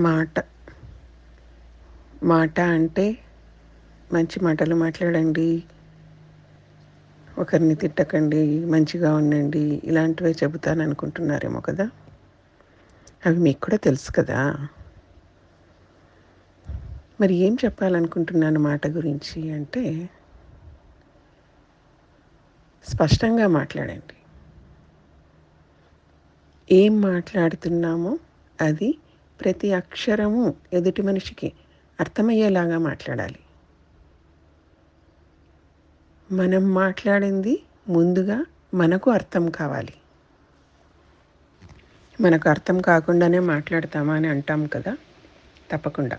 మాట. మాట అంటే మంచి మాటలు మాట్లాడండి. ఒకరిని తిట్టకండి మంచిగా ఉండండి ఇలాంటివే చెబుతాను అనుకుంటున్నారేమో కదా. అవి మీకు కూడా తెలుసు కదా. మరి ఏం చెప్పాలనుకుంటున్నాను మాట గురించి అంటే స్పష్టంగా మాట్లాడండి. ఏం మాట్లాడుతున్నామో అది ప్రతి అక్షరము ఎదుటి మనిషికి అర్థమయ్యేలాగా మాట్లాడాలి. మనం మాట్లాడింది ముందుగా మనకు అర్థం కావాలి. మనకు అర్థం కాకుండానే మాట్లాడతామా అని అంటాం కదా? తప్పకుండా.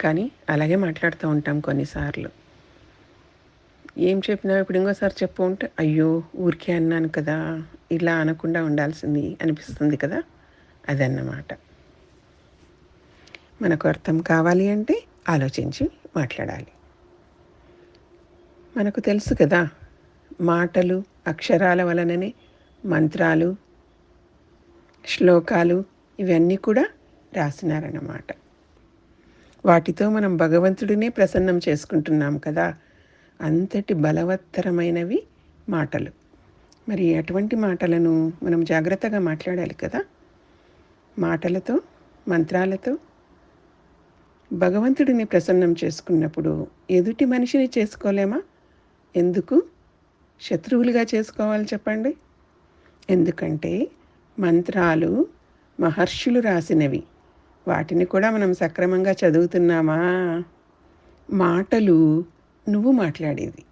కానీ అలాగే మాట్లాడుతూ ఉంటాం కొన్నిసార్లు. ఏం చెప్పినా ఇప్పుడు ఇంకోసారి చెప్పు ఉంటే అయ్యో ఊరికే అన్నాను కదా ఇలా అనకుండా ఉండాల్సింది అనిపిస్తుంది కదా? అదన్నమాట. మనకు అర్థం కావాలి అంటే ఆలోచించి మాట్లాడాలి. మనకు తెలుసు కదా మాటలు అక్షరాల వలననే మంత్రాలు శ్లోకాలు ఇవన్నీ కూడా రాసినారన్నమాట. వాటితో మనం భగవంతుడినే ప్రసన్నం చేసుకుంటున్నాం కదా అంతటి బలవత్తరమైనవి మాటలు. మరి అటువంటి మాటలను మనం జాగ్రత్తగా మాట్లాడాలి కదా మాటలతో మంత్రాలతో భగవంతుడిని ప్రసన్నం చేసుకున్నప్పుడు ఎదుటి మనిషిని చేసుకోలేమా? ఎందుకు? శత్రువులుగా చేసుకోవాలి చెప్పండి. ఎందుకంటే మంత్రాలు మహర్షులు రాసినవి. వాటిని కూడా మనం సక్రమంగా చదువుతున్నామా? మాటలు నువ్వు మాట్లాడేది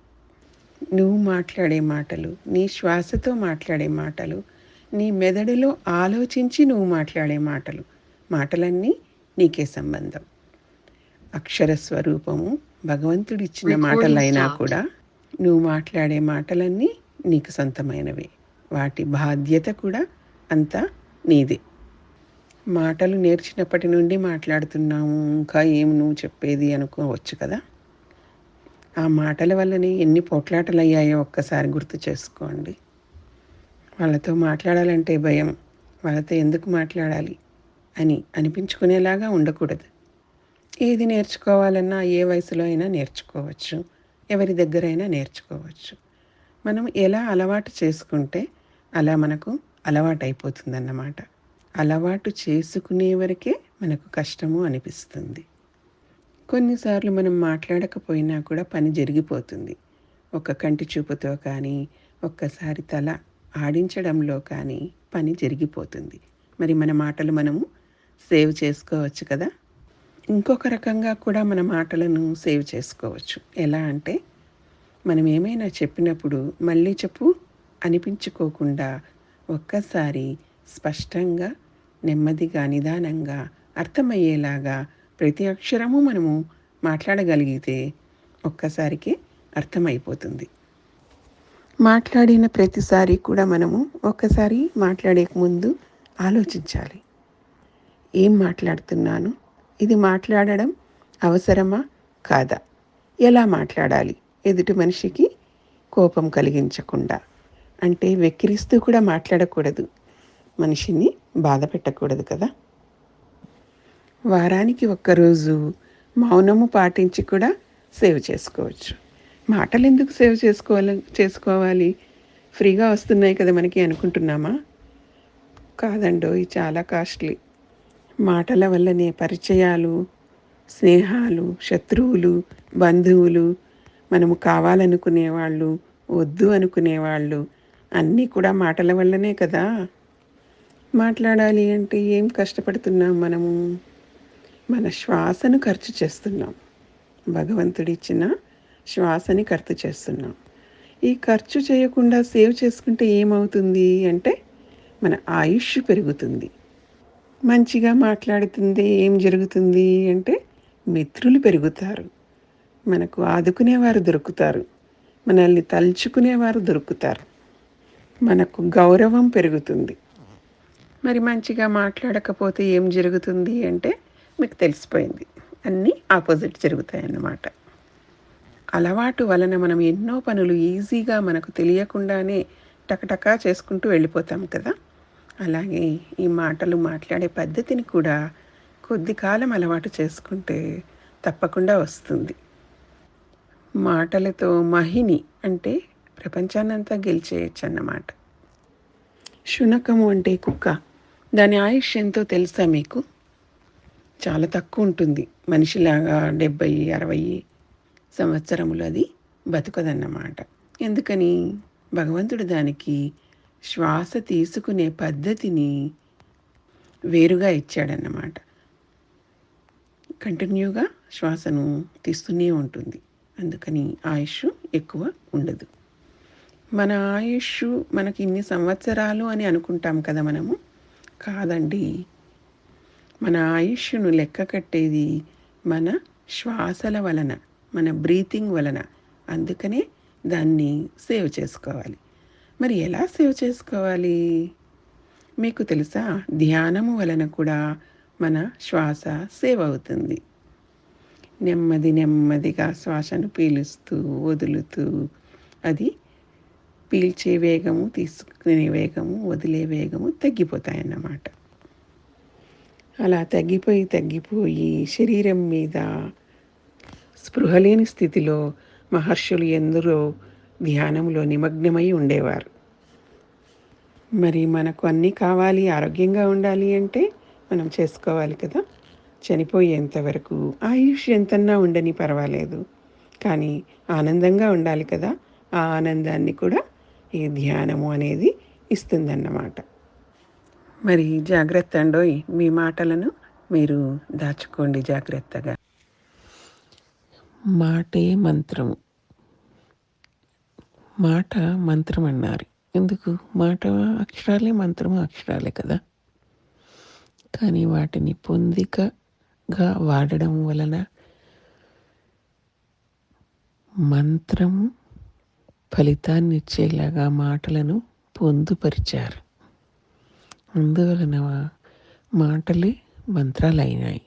నువ్వు మాట్లాడే మాటలు నీ శ్వాసతో మాట్లాడే మాటలు నీ మెదడులో ఆలోచించి నువ్వు మాట్లాడే మాటలు. మాటలన్నీ నీకే సంబంధం. అక్షర స్వరూపము భగవంతుడిచ్చిన మాటలైనా కూడా నువ్వు మాట్లాడే మాటలన్నీ నీకు సొంతమైనవి. వాటి బాధ్యత కూడా అంతా నీదే. మాటలు నేర్చినప్పటి నుండి మాట్లాడుతున్నాము ఇంకా ఏం నువ్వు చెప్పేది అనుకోవచ్చు కదా? ఆ మాటల వల్లనే ఎన్ని పోట్లాటలు అయ్యాయో ఒక్కసారి గుర్తు చేసుకోండి. వాళ్ళతో మాట్లాడాలంటే భయం వాళ్ళతో ఎందుకు మాట్లాడాలి అని అనిపించుకునేలాగా ఉండకూడదు. ఏది నేర్చుకోవాలన్నా ఏ వయసులో అయినా నేర్చుకోవచ్చు. ఎవరి దగ్గరైనా నేర్చుకోవచ్చు. మనం ఎలా అలవాటు చేసుకుంటే అలా మనకు అలవాటు అయిపోతుందన్నమాట అలవాటు చేసుకునే వరకే మనకు కష్టము అనిపిస్తుంది. కొన్నిసార్లు మనం మాట్లాడకపోయినా కూడా పని జరిగిపోతుంది. ఒక కంటి చూపుతో కానీ ఒక్కసారి తల ఆడించడంలో కానీ పని జరిగిపోతుంది. మరి మన మాటలు మనము సేవ్ చేసుకోవచ్చు కదా? ఇంకొక రకంగా కూడా మన మాటలను సేవ్ చేసుకోవచ్చు. ఎలా అంటే మనం ఏమైనా చెప్పినప్పుడు మళ్ళీ చెప్పు అనిపించుకోకుండా ఒక్కసారి స్పష్టంగా నెమ్మదిగా నిదానంగా అర్థమయ్యేలాగా ప్రతి అక్షరము మనము మాట్లాడగలిగితే ఒక్కసారికి అర్థమైపోతుంది. మాట్లాడిన ప్రతిసారి కూడా మనము ఒక్కసారి మాట్లాడే ముందు ఆలోచించాలి. ఏం మాట్లాడుతున్నాను? ఇది మాట్లాడడం అవసరమా? కాదా? ఎలా మాట్లాడాలి? ఎదుటి మనిషికి కోపం కలిగించకుండా. అంటే వెక్కిరిస్తూ కూడా మాట్లాడకూడదు. మనిషిని బాధ పెట్టకూడదు కదా? వారానికి ఒక్కరోజు మౌనము పాటించి కూడా సేవ్ చేసుకోవచ్చు. మాటలు ఎందుకు సేవ్ చేసుకోవాలి చేసుకోవాలి? ఫ్రీగా వస్తున్నాయి కదా మనకి అనుకుంటున్నామా? కాదండో ఇది చాలా కాస్ట్లీ. మాటల వల్లనే పరిచయాలు స్నేహాలు శత్రువులు బంధువులు మనము కావాలనుకునే వాళ్ళు వద్దు అనుకునే వాళ్ళు అన్నీ కూడా మాటల వల్లనే కదా. మాట్లాడాలి అంటే ఏం కష్టపడుతున్నాం మనము? మన శ్వాసను ఖర్చు చేస్తున్నాం. భగవంతుడిచ్చిన శ్వాసని ఖర్చు చేస్తున్నాం. ఈ ఖర్చు చేయకుండా సేవ్ చేసుకుంటే ఏమవుతుంది అంటే మన ఆయుష్ పెరుగుతుంది. మంచిగా మాట్లాడుతుంది ఏం జరుగుతుంది అంటే మిత్రులు పెరుగుతారు. మనకు ఆదుకునేవారు దొరుకుతారు. మనల్ని తలుచుకునేవారు దొరుకుతారు. మనకు గౌరవం పెరుగుతుంది. మరి మంచిగా మాట్లాడకపోతే ఏం జరుగుతుంది అంటే మీకు తెలిసిపోయింది. అన్నీ ఆపోజిట్ జరుగుతాయి అన్నమాట అలవాటు వలన మనం ఎన్నో పనులు ఈజీగా మనకు తెలియకుండానే టకటకా చేసుకుంటూ వెళ్ళిపోతాం కదా. అలాగే ఈ మాటలు మాట్లాడే పద్ధతిని కూడా కొద్ది కాలం అలవాటు చేసుకుంటే తప్పకుండా వస్తుంది. మాటలతో మహిని అంటే ప్రపంచాన్నంతా గెలిచేయచ్చు అన్నమాట శునకము అంటే కుక్క. దాని ఆయుష్ ఎంతో తెలుసా మీకు? చాలా తక్కువ ఉంటుంది. మనిషిలాగా డెబ్బై అరవై సంవత్సరములు అది బతుకదన్నమాట. ఎందుకని? భగవంతుడు దానికి శ్వాస తీసుకునే పద్ధతిని వేరుగా ఇచ్చాడన్నమాట. కంటిన్యూగా శ్వాసను తీస్తూనే ఉంటుంది. అందుకని ఆయుష్ ఎక్కువ ఉండదు. మన ఆయుష్ మనకి ఇన్ని సంవత్సరాలు అని అనుకుంటాం కదా మనము. కాదండి. మన ఆయుష్ను లెక్క కట్టేది మన శ్వాసల వలన మన బ్రీతింగ్ వలన. అందుకనే దాన్ని సేవ్ చేసుకోవాలి. మరి ఎలా సేవ్ చేసుకోవాలి? మీకు తెలుసా? ధ్యానము వలన కూడా మన శ్వాస సేవ్ అవుతుంది. నెమ్మది నెమ్మదిగా శ్వాసను పీలుస్తూ వదులుతూ అది పీల్చే వేగము తీసుకునే వేగము వదిలే వేగము తగ్గిపోతాయన్నమాట. అలా తగ్గిపోయి తగ్గిపోయి శరీరం మీద స్పృహ లేని స్థితిలో మహర్షులు ఎందరో ధ్యానంలో నిమగ్నమై ఉండేవారు. మరి మనకు అన్నీ కావాలి ఆరోగ్యంగా ఉండాలి అంటే మనం చేసుకోవాలి కదా. చనిపోయేంత వరకు ఆయుష్ ఎంతన్నా ఉండని పర్వాలేదు. కానీ ఆనందంగా ఉండాలి కదా. ఆ ఆనందాన్ని కూడా ఈ ధ్యానము అనేది ఇస్తుందన్నమాట. మరి జాగ్రత్త అండోయ్ మీ మాటలను మీరు దాచుకోండి జాగ్రత్తగా. మాటే మంత్రము. మాట మంత్రం అన్నారు ఎందుకు? మాట అక్షరాలే మంత్రము అక్షరాలే కదా. కానీ వాటిని పొందికగా వాడడం వలన మంత్రము ఫలితాన్ని ఇచ్చేలాగా మాటలను పొందుపరిచారు. అందువలన మాటలే మంత్రాలైనాయి.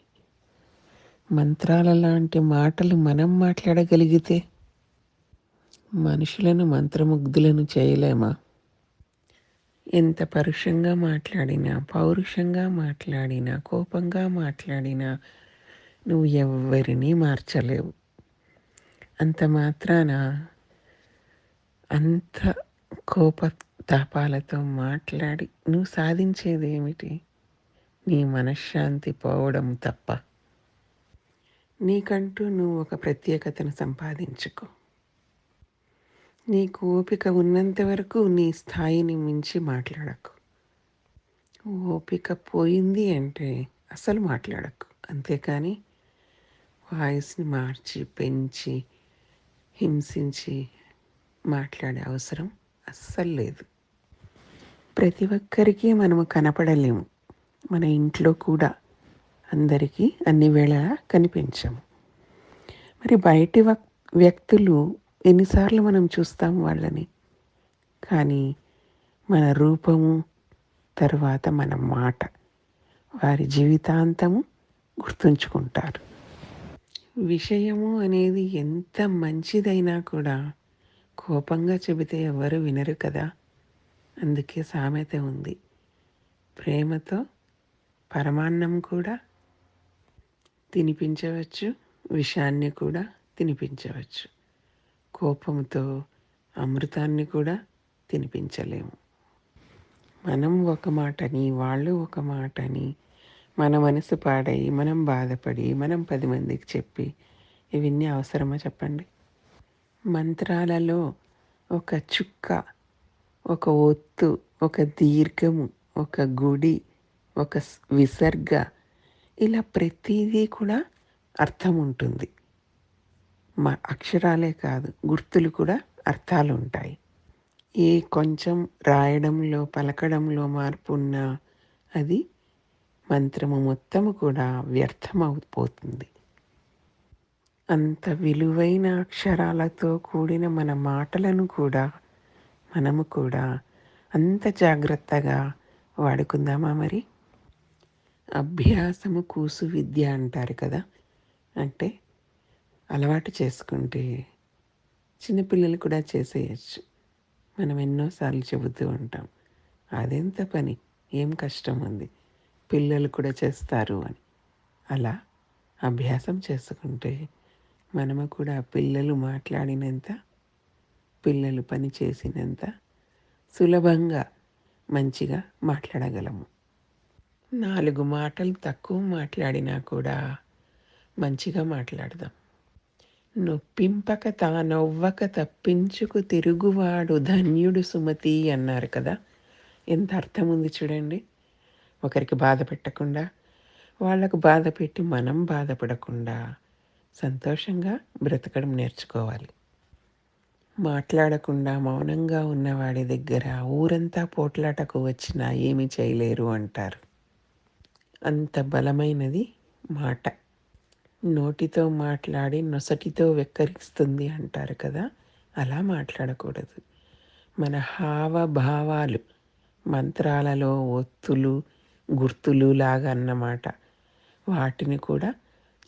మంత్రాల లాంటి మాటలు మనం మాట్లాడగలిగితే మనుషులను మంత్రముగ్ధులను చేయలేమా? ఎంత పరుషంగా మాట్లాడినా పౌరుషంగా మాట్లాడినా కోపంగా మాట్లాడినా నువ్వు ఎవరినీ మార్చలేవు. అంత మాత్రాన అంత కోప తాపాలతో మాట్లాడి నువ్వు సాధించేది ఏమిటి నీ మనశ్శాంతి పోవడం తప్ప. నీకంటూ నువ్వు ఒక ప్రత్యేకతను సంపాదించుకో. నీకు ఓపిక ఉన్నంత వరకు నీ స్థాయిని మించి మాట్లాడకు. ఓపిక పోయింది అంటే అసలు మాట్లాడకు. అంతేకాని వాయిస్ని మార్చి పెంచి హింసించి మాట్లాడే అవసరం అస్సలు లేదు. ప్రతి ఒక్కరికి మనము కనపడలేము. మన ఇంట్లో కూడా అందరికీ అన్ని వేళలా కనిపించము. మరి బయటి వ్యక్తులు ఎన్నిసార్లు మనం చూస్తాం వాళ్ళని. కానీ మన రూపము తర్వాత మన మాట వారి జీవితాంతము గుర్తుంచుకుంటారు. విషయము అనేది ఎంత మంచిదైనా కూడా కోపంగా చెబితే ఎవరు వినరు కదా. అందుకే సామెత ఉంది. ప్రేమతో పరమాన్నం కూడా తినిపించవచ్చు విషాన్ని కూడా తినిపించవచ్చు. కోపంతో అమృతాన్ని కూడా తినిపించలేము. మనం ఒక మాటని వాళ్ళు ఒక మాటని మన మనసు పాడై మనం బాధపడి మనం పది మందికి చెప్పి ఇవన్నీ అవసరమా చెప్పండి? మంత్రాలలో ఒక చుక్క ఒక ఒత్తు ఒక దీర్ఘము ఒక గుడి ఒక విసర్గ ఇలా ప్రతిదీ కూడా అర్థం ఉంటుంది మా అక్షరాలే కాదు గుర్తులు కూడా అర్థాలు ఉంటాయి ఏ కొంచెం రాయడంలో పలకడంలో మార్పు ఉన్నా అది మంత్రము మొత్తము కూడా వ్యర్థమైపోతుంది అంత విలువైన అక్షరాలతో కూడిన మన మాటలను కూడా మనము కూడా అంత జాగ్రత్తగా వాడుకుందామా మరి? అభ్యాసము కూసు విద్య అంటారు కదా అంటే అలవాటు చేసుకుంటే చిన్నపిల్లలు కూడా చేసేయచ్చు. మనం ఎన్నోసార్లు చెబుతూ ఉంటాం అదెంత పని? ఏం కష్టం ఉంది? పిల్లలు కూడా చేస్తారు అని. అలా అభ్యాసం చేసుకుంటే మనము కూడా పిల్లలు మాట్లాడినంత పిల్లలు పని చేసినంత సులభంగా మంచిగా మాట్లాడగలము. నాలుగు మాటలు తక్కువ మాట్లాడినా కూడా మంచిగా మాట్లాడదాం. నొప్పింపక తానొవ్వక తప్పించుకు తిరుగువాడు ధన్యుడు సుమతి అన్నారు కదా. ఎంత అర్థం ఉంది చూడండి. ఒకరికి బాధ పెట్టకుండా వాళ్ళకు బాధ పెట్టి మనం బాధపడకుండా సంతోషంగా బ్రతకడం నేర్చుకోవాలి. మాట్లాడకుండా మౌనంగా ఉన్నవాడి దగ్గర ఊరంతా పోట్లాటకు వచ్చినా ఏమి చేయలేరు అంటారు. అంత బలమైనది మాట. నోటితో మాట్లాడి నొసటితో వెక్కరిస్తుంది అంటారు కదా అలా మాట్లాడకూడదు. మన హావభావాలు మంత్రాలలో ఒత్తులు గుర్తులు లాగా అన్నమాట వాటిని కూడా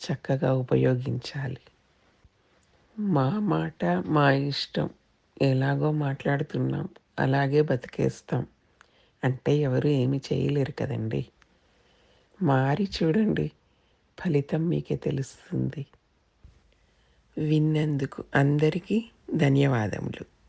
చక్కగా ఉపయోగించాలి. మా మాట మా ఇష్టం ఎలాగో మాట్లాడుతున్నాం అలాగే బతికేస్తాం అంటే ఎవరు ఏమి చేయలేరు కదండి. మారి చూడండి. ఫలితం మీకే తెలుస్తుంది. విన్నందుకు అందరికీ ధన్యవాదములు.